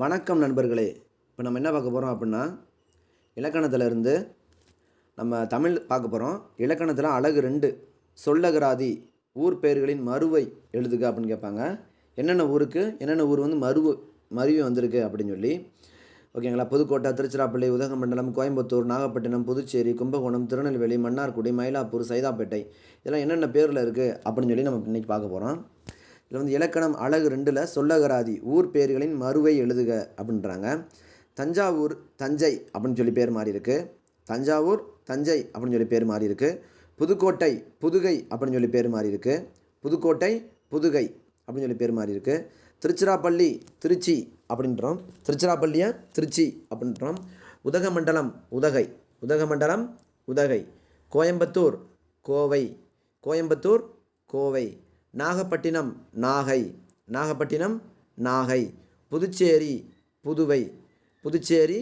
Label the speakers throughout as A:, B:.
A: வணக்கம் நண்பர்களே. இப்போ நம்ம என்ன பார்க்க போகிறோம் அப்படின்னா இலக்கணத்துல இருந்து நம்ம தமிழ் பார்க்க போகிறோம் இலக்கணத்தில் அழகு ரெண்டு சொல்லகராதி ஊர் பெயர்களின் மறுவை எழுதுக அப்படின்னு கேட்பாங்க. என்னென்ன ஊருக்கு என்னென்ன ஊர் வந்து மறுவு மருவி வந்திருக்கு அப்படின்னு சொல்லி. ஓகேங்களா? புதுக்கோட்டை திருச்சிராப்பள்ளி உதகமண்டலம் கோயம்புத்தூர் நாகப்பட்டினம் புதுச்சேரி கும்பகோணம் திருநெல்வேலி மன்னார்குடி மயிலாப்பூர் சைதாப்பேட்டை. இதெல்லாம் என்னென்ன பேரில் இருக்குது அப்படின்னு சொல்லி நம்ம இன்றைக்கி பார்க்க போகிறோம் இதில் வந்து இலக்கணம் அழகு ரெண்டில் சொல்லகராதி ஊர் பேர்களின் மறுவை எழுதுக அப்படின்றாங்க. தஞ்சாவூர் தஞ்சை அப்படின்னு சொல்லி பேர் மாறி இருக்கு. தஞ்சாவூர் தஞ்சை அப்படின்னு சொல்லி பேர் மாறி இருக்கு. புதுக்கோட்டை புதுகை அப்படின்னு சொல்லி பேர் மாறி இருக்கு. புதுக்கோட்டை புதுகை அப்படின்னு சொல்லி பேர் மாறி இருக்கு. திருச்சிராப்பள்ளி திருச்சி அப்படின்றோம். திருச்சிராப்பள்ளியை திருச்சி அப்படின்றோம். உதகமண்டலம் உதகை. உதகமண்டலம் உதகை. கோயம்புத்தூர் கோவை. கோயம்புத்தூர் கோவை. நாகப்பட்டினம் நாகை நாகப்பட்டினம் நாகை புதுச்சேரி புதுவை புதுச்சேரி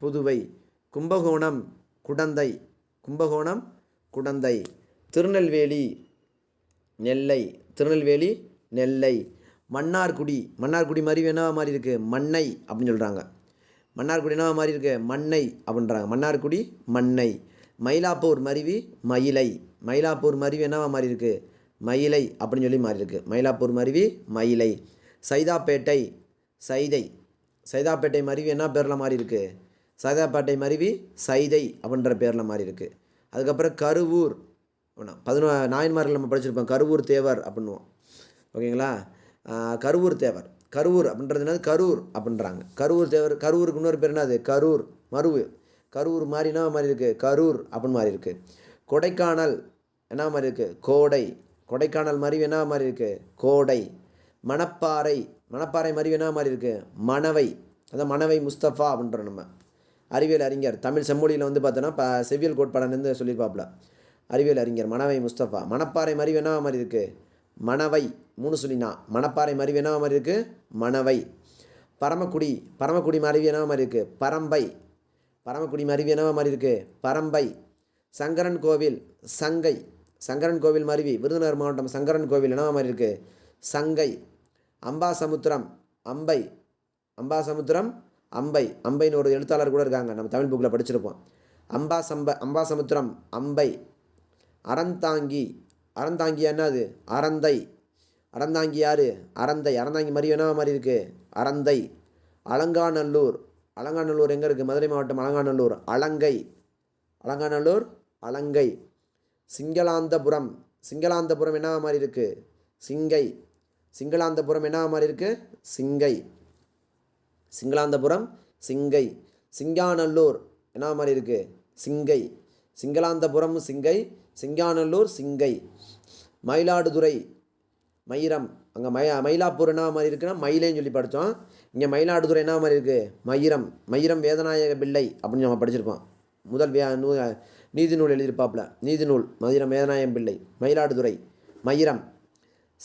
A: புதுவை கும்பகோணம் குடந்தை கும்பகோணம் குடந்தை திருநெல்வேலி நெல்லை திருநெல்வேலி நெல்லை மன்னார்குடி மன்னார்குடி மாதிரி என்னவா மாதிரி இருக்குது மண்ணை அப்படின்னு சொல்கிறாங்க மன்னார்குடி என்னவா மாதிரி இருக்குது மண்ணை அப்படின்றாங்க. மன்னார்குடி மண்ணை. மயிலாப்பூர் மருவி மயிலை. மயிலாப்பூர் மருவி என்னவா மாதிரி இருக்குது மயிலை அப்படின்னு சொல்லி மாறி இருக்குது மயிலாப்பூர் மருவி மயிலை. சைதாப்பேட்டை சைதை. சைதாப்பேட்டை மருவி என்ன பேரில் மாறி இருக்குது சைதாப்பேட்டை மருவி சைதை அப்படின்ற பேரில் மாறி இருக்குது அதுக்கப்புறம் கருவூர். அப்படின்னா பதினோ நாயன்மார்கள் நம்ம படிச்சிருப்போம். கருவூர் தேவர் அப்படின்னுவோம். ஓகேங்களா? கருவூர் தேவர். கருவூர் அப்படின்றது என்னது? கரூர் அப்படின்றாங்க. கரூர் தேவர் கரூருக்கு இன்னொரு பேர் என்னது? கரூர் மருவு. கரூர் மாதிரி என்ன மாதிரி இருக்குது கரூர் அப்படின்னு மாதிரி இருக்குது கொடைக்கானல் என்ன மாதிரி இருக்குது கோடை. கொடைக்கானல் மாதிரி வேணா மாதிரி இருக்குது கோடை. மணப்பாறை. மணப்பாறை மாதிரி வேணா மாதிரி இருக்குது மணவை. அதான் மணவை முஸ்தபா அப்படின்றோம் நம்ம. அறிவியல் அறிஞர். தமிழ் செம்மொழியில் வந்து பார்த்தோன்னா இப்போ செவ்வியல் கோட்பாடன்னு சொல்லியிருப்பாப்புல. அறிவியல் அறிஞர் மணவை முஸ்தபா. மணப்பாறை மாதிரி வேணா மாதிரி இருக்குது மணவை. மூணு சொல்லினா. மணப்பாறை மாதிரி வேணா மாதிரி இருக்குது மணவை. பரமக்குடி. பரமக்குடி மருவி என்ன மாதிரி இருக்குது பரம்பை. பரமக்குடி மருவி என்ன மாதிரி இருக்குது பரம்பை. சங்கரன் கோவில். சங்கை. சங்கரன் கோவில் மருவி விருதுநகர் மாவட்டம் சங்கரன் கோவில் என்ன மாதிரி இருக்குது சங்கை அம்பாசமுத்திரம் அம்பை அம்பாசமுத்திரம் அம்பை அம்பைன்னு ஒரு எழுத்தாளர் கூட இருக்காங்க. நம்ம தமிழ் புக்கில் படிச்சிருப்போம். அம்பாசம்ப அம்பாசமுத்திரம் அம்பை அறந்தாங்கி அறந்தாங்கி என்னது அறந்தை. அறந்தாங்கி யார்? அறந்தை. அறந்தாங்கி மாதிரி என்ன மாதிரி இருக்குது அறந்தை. அலங்காநல்லூர். அலங்காநல்லூர் எங்கே இருக்குது மதுரை மாவட்டம் அலங்காநல்லூர். அலங்கை. அலங்காநல்லூர் அலங்கை. சிங்களாந்தபுரம். சிங்களாந்தபுரம் என்ன மாதிரி இருக்குது சிங்கை. சிங்களாந்தபுரம் என்ன மாதிரி இருக்குது சிங்கை. சிங்களாந்தபுரம் சிங்கை. சிங்காநல்லூர் என்ன மாதிரி இருக்குது சிங்கை. சிங்களாந்தபுரம் சிங்கை. சிங்காநல்லூர் சிங்கை. மயிலாடுதுறை மயிரம். அங்கே மய மயிலாப்பூர் என்ன மாதிரி இருக்குன்னா மயிலேன்னு சொல்லி படித்தோம் இங்கே மயிலாடுதுறை என்ன மாதிரி இருக்குது மயிரம். மயிரம் வேதநாயக பிள்ளை அப்படின்னு நம்ம படிச்சிருப்போம். முதல் வே நீதிநூல் நீதிநூல் எழுதியிருப்பாப்புல நீதி பிள்ளை மயிலாடுதுறை மயிரம்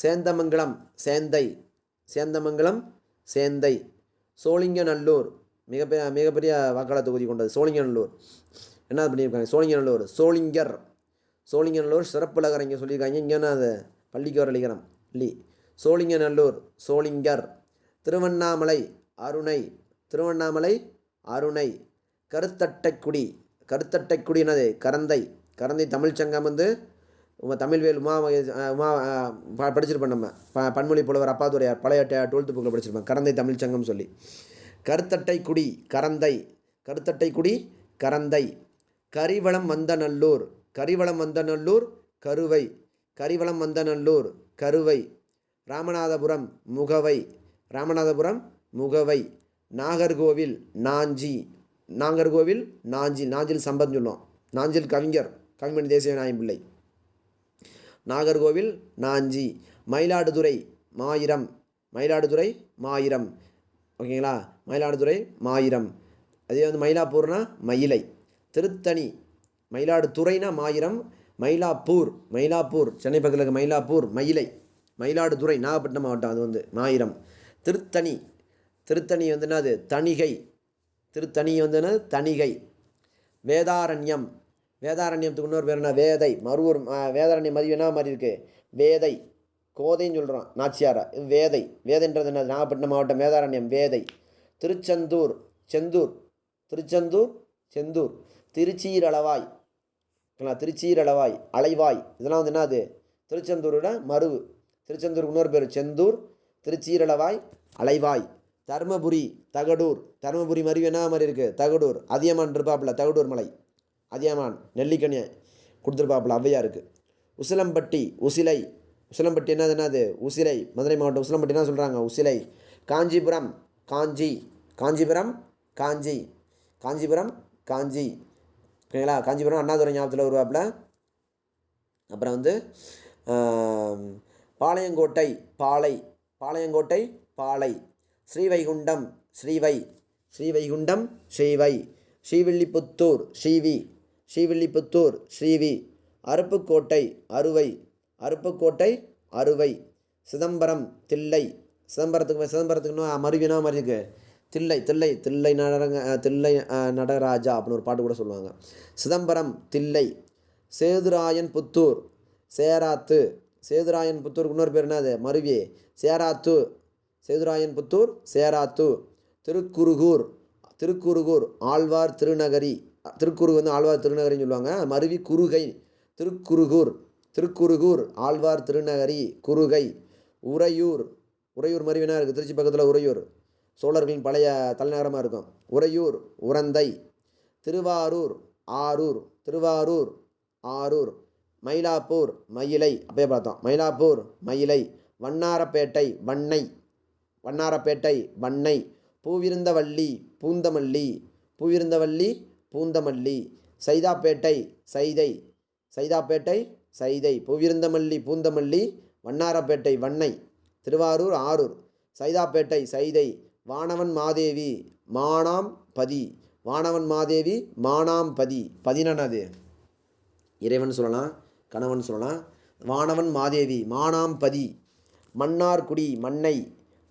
A: சேந்தமங்கலம் சேந்தை சேந்தமங்கலம் சேந்தை சோழிங்கநல்லூர் மிகப்பெரிய மிகப்பெரிய வாக்காளர் தொகுதி கொண்டது சோழிங்கநல்லூர். என்ன பண்ணியிருக்காங்க? சோழிங்கநல்லூர் சோழிங்கர் சோழிங்கநல்லூர் சிறப்பு சொல்லியிருக்காங்க. இங்கே என்ன அது? பள்ளிக்கோர் அளிகரம் இல்லி சோழிங்கநல்லூர் சோழிங்கர் திருவண்ணாமலை அருணை திருவண்ணாமலை அருணை கருத்தட்டைக்குடி கருத்தட்டைக்குடி என்னது? கரந்தை. கரந்தை தமிழ்ச்சங்கம் வந்து உங்கள் தமிழ்வேல் உமா உமா ப- படிச்சிருப்போம் நம்ம. ப பன்மொழி புலவர் அப்பாதுரையார் பழைய டுவெல்த்து புக்கில் படிச்சிருப்போம். கரந்தை தமிழ்ச்சங்கம் சொல்லி. கருத்தட்டைக்குடி கரந்தை. கருத்தட்டைக்குடி கரந்தை. கரிவளம் வந்தநல்லூர் கரிவளம் வந்தநல்லூர் கருவை. கரிவளம் வந்தநல்லூர் கருவை. ராமநாதபுரம் முகவை. ராமநாதபுரம் முகவை. நாகர்கோவில் நாஞ்சி. நாகர்கோவில் நாஞ்சில் நாஞ்சில் சம்பத் சொல்லுவோம். நாஞ்சில் கவிஞர் கவிமணி தேசிய நாயம் பிள்ளை. நாகர்கோவில் நாஞ்சி மயிலாடுதுறை மாயிரம் மயிலாடுதுறை மாயிரம். ஓகேங்களா? மயிலாடுதுறை மாயிரம். அதே வந்து மயிலாப்பூர்னா மயிலை. திருத்தணி மயிலாடுதுறைனா மாயிரம் மயிலாப்பூர் மயிலாப்பூர். சென்னை பக்கத்தில் இருக்க மயிலாப்பூர் மயிலை. மயிலாடுதுறை நாகப்பட்டினம் மாவட்டம் அது வந்து மாயிரம். திருத்தணி திருத்தணி வந்து என்னது? தணிகை. திருத்தணி வந்து தணிகை. வேதாரண்யம். வேதாரண்யத்துக்கு இன்னொரு பேர் என்ன? வேதை. மறுவூர் வேதாரண்யம் மதிவு என்ன மாதிரி இருக்குது வேதை. கோதைன்னு சொல்கிறோம் நாச்சியாரா. இது வேதை. வேதைன்றது என்ன நாகப்பட்டினம் மாவட்டம் வேதாரண்யம் வேதை. திருச்செந்தூர். செந்தூர். திருச்செந்தூர் செந்தூர். திருச்சீரளவாய். ஓகேங்களா? திருச்சீரளவாய் அலைவாய். இதெல்லாம் வந்து என்னது? திருச்செந்தூரோட மருவு. திருச்செந்தூருக்கு இன்னொரு பேர் செந்தூர். திருச்சீரளவாய் அலைவாய். தருமபுரி தகடூர். தருமபுரி மருவி என்ன மாதிரி இருக்குது தகடூர். அதியமான் இருப்பாப்புல தகடூர் மலை. அதியமான் நெல்லிக்கனியை கொடுத்துருப்பாப்புல ஔவையாருக்கு உசிலம்பட்டி உசிலை. உசிலம்பட்டி என்னது என்னது? உசிலை. மதுரை மாவட்டம் உசிலம்பட்டி என்ன சொல்கிறாங்க உசிலை. காஞ்சிபுரம் காஞ்சி. காஞ்சிபுரம் காஞ்சி. காஞ்சிபுரம் காஞ்சி. ஓகேங்களா? காஞ்சிபுரம் அண்ணாதுரை ஞாபகத்தில் வருவாப்புல. அப்புறம் வந்து பாளையங்கோட்டை பாலை பாளையங்கோட்டை பாலை ஸ்ரீவைகுண்டம் ஸ்ரீவை. ஸ்ரீவைகுண்டம் ஸ்ரீவை. ஸ்ரீவில்லிபுத்தூர் ஸ்ரீவி. ஸ்ரீவில்லிபுத்தூர் ஸ்ரீவி. அருப்புக்கோட்டை அறுவை அருப்புக்கோட்டை அறுவை சிதம்பரம் தில்லை. சிதம்பரத்துக்கு சிதம்பரத்துக்கு மருவினா மாதிரி இருக்குது தில்லை தில்லை தில்லை நடரங்க தில்லை நடராஜா அப்படின்னு ஒரு பாட்டு கூட சொல்லுவாங்க. சிதம்பரம் தில்லை. சேதுராயன் புத்தூர் சேராத்து. சேதுராயன் புத்தூருக்கு இன்னொரு பேர் என்னது மருவி. சேராத்து. சேதுராயன் புத்தூர் சேராத்து திருக்குறுகூர் திருக்குறுகூர் ஆழ்வார் திருநகரி திருக்குறுகு வந்து ஆழ்வார் திருநகரின்னு சொல்லுவாங்க. மருவி குறுகை திருக்குறுகூர் திருக்குறுகூர் ஆழ்வார் திருநகரி குறுகை உறையூர் உறையூர் மருவினா இருக்குது திருச்சி பக்கத்தில் உறையூர். சோழர்களின் பழைய தலைநகரமாக இருக்கும். உறையூர் உரந்தை திருவாரூர் ஆரூர் திருவாரூர் ஆரூர் மயிலாப்பூர் மயிலை அப்படியே பார்த்தோம். மயிலாப்பூர் மயிலை வண்ணாரப்பேட்டை வண்ணை. வண்ணாரப்பேட்டை வண்ணை பூவிருந்தவள்ளி பூந்தமல்லி பூவிருந்தவள்ளி பூந்தமல்லி சைதாப்பேட்டை சைதை சைதாப்பேட்டை சைதை பூவிருந்தமல்லி பூந்தமல்லி வண்ணாரப்பேட்டை வண்ணை திருவாரூர் ஆரூர் சைதாப்பேட்டை சைதை வானவன் மாதேவி மானாம் பதி வானவன் மாதேவி மானாம் பதி பதினது இறைவன் சொல்லலாம் கணவன் சொல்லலாம் வானவன் மாதேவி மானாம்பதி மன்னார்குடி மண்ணை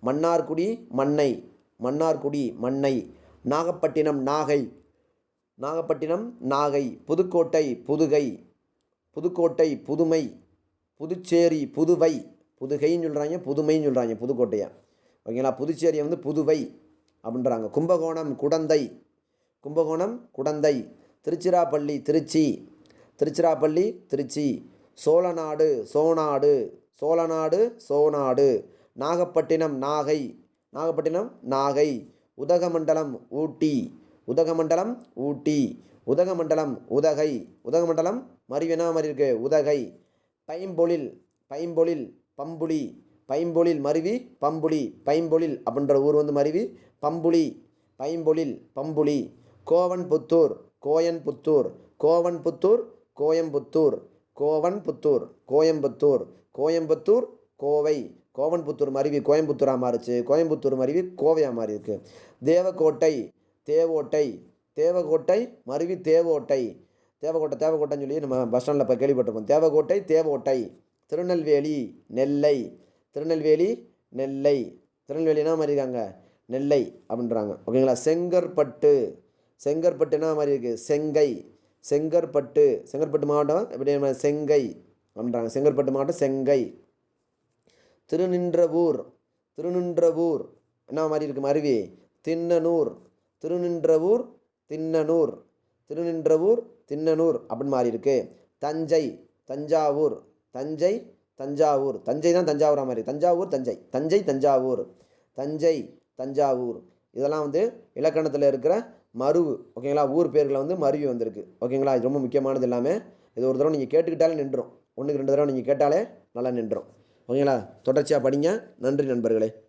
A: மன்னார்குடி மண்ணை மன்னார்குடி மண்ணை நாகப்பட்டினம் நாகை நாகப்பட்டினம் நாகை புதுக்கோட்டை புதுகை புதுக்கோட்டை புதுமை புதுச்சேரி புதுவை. புதுகைன்னு சொல்கிறாங்க புதுமைன்னு சொல்கிறாங்க புதுக்கோட்டையை? ஓகேங்களா? புதுச்சேரியை வந்து புதுவை அப்படின்றாங்க. கும்பகோணம் குடந்தை கும்பகோணம் குடந்தை திருச்சிராப்பள்ளி திருச்சி திருச்சிராப்பள்ளி திருச்சி சோழநாடு சோநாடு சோழநாடு சோநாடு நாகப்பட்டினம் நாகை நாகப்பட்டினம் நாகை உதகமண்டலம் ஊட்டி உதகமண்டலம் ஊட்டி உதகமண்டலம் உதகை உதகமண்டலம் மறிவெனா மாதிரி இருக்கு உதகை. பைம்பொழில் பைம்பொழில் பம்புலி பைம்பொழில் மருவி பம்புலி பைம்பொழில் அப்படின்ற ஊர் வந்து மருவி பம்புலி பைம்பொழில் பம்புலி. கோவன்புத்தூர் கோயன்புத்தூர் கோவன்புத்தூர் கோயம்புத்தூர் கோவன்புத்தூர் கோயம்புத்தூர் கோயம்புத்தூர் கோவை. கோவன்புத்தூர் மருவி கோயம்புத்தூராக மாறிச்சு. கோயம்புத்தூர் மருவி கோவையாக மாறி இருக்கு தேவக்கோட்டை தேவோட்டை தேவக்கோட்டை மருவி தேவோட்டை. தேவக்கோட்டை தேவக்கோட்டைன்னு சொல்லி நம்ம பஸ் ஸ்டாண்டில் இப்போ கேள்விப்பட்டிருப்போம். தேவக்கோட்டை தேவோட்டை திருநெல்வேலி நெல்லை. திருநெல்வேலி நெல்லை. திருநெல்வேலினா மாதிரி இருக்காங்க? நெல்லை அப்படின்றாங்க. ஓகேங்களா? செங்கற்பட்டு. செங்கற்பட்டுனா மாதிரி இருக்குது செங்கை. செங்கற்பட்டு. செங்கற்பட்டு மாவட்டம் எப்படி நம்ம செங்கை அப்படின்றாங்க. செங்கற்பட்டு மாவட்டம் செங்கை. திருநின்றவூர் திருநின்றவூர். என்ன மாதிரி இருக்குது மருவி தின்னனூர். திருநின்றவூர் தின்னனூர். திருநின்றவூர் தின்னனூர் அப்படின்னு மாறி இருக்கு. தஞ்சை தஞ்சாவூர். தஞ்சை தஞ்சாவூர். தஞ்சை தான் தஞ்சாவூராக மாதிரி தஞ்சாவூர் தஞ்சை. தஞ்சை தஞ்சாவூர். தஞ்சை தஞ்சாவூர். இதெல்லாம் வந்து இலக்கணத்தில் இருக்கிற மருவு ஓகேங்களா? ஊர் பேர்களை வந்து மருவி வந்திருக்கு. ஓகேங்களா? இது ரொம்ப முக்கியமானது எல்லாமே. இது ஒரு தடவை நீங்கள் கேட்டுக்கிட்டாலே நின்றோம் ஒன்றுக்கு ரெண்டு தடவை நீங்கள் கேட்டாலே நல்லா நின்றோம் ஓகேங்களா? தொடர்ச்சியாக படிங்க. நன்றி நண்பர்களே.